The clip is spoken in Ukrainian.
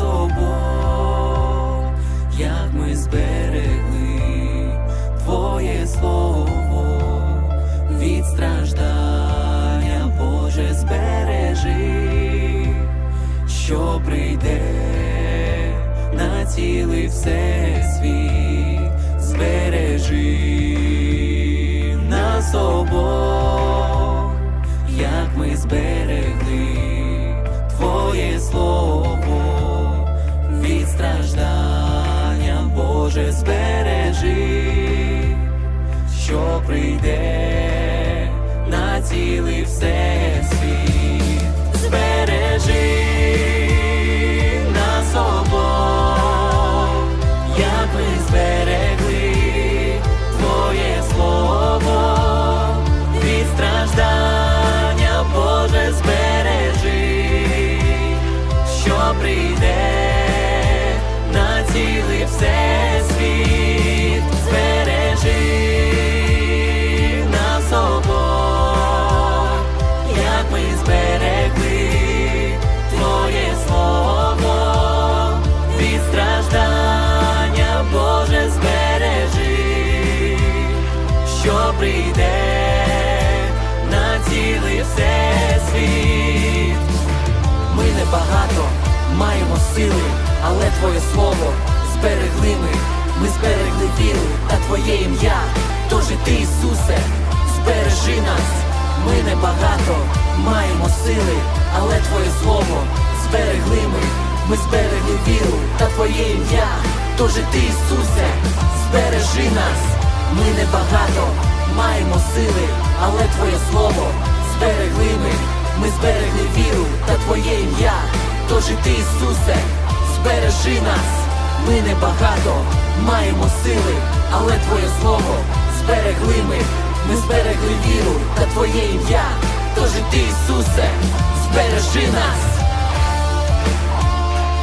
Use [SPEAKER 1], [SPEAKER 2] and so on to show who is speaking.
[SPEAKER 1] нас як ми зберегли Твоє слово від страждання, Боже, збережи, що прийде на цілий всесвіт, збережи нас обох, як ми зберегли Боже, збережи, що прийде на цілий всесвіт, збережи нас обох, як ми зберегли Твоє слово. Від страждання, Боже, збережи, що прийде цілий всесвіт, сили, але Твоє слово зберегли ми. Ми зберегли віру та Твоє ім'я. Тож і ти, Ісусе, збережи нас. Ми небагато маємо сили, але Твоє слово зберегли ми. Ми зберегли віру та Твоє ім'я. Тож і ти, Ісусе, збережи нас. Ми небагато маємо сили, але Твоє слово зберегли ми. Ми зберегли віру та Твоє ім'я. Тож і ти, Ісусе, збережи нас. Ми небагато маємо сили, але Твоє слово зберегли ми. Ми зберегли віру та Твоє ім'я. Тож і ти, Ісусе, збережи нас.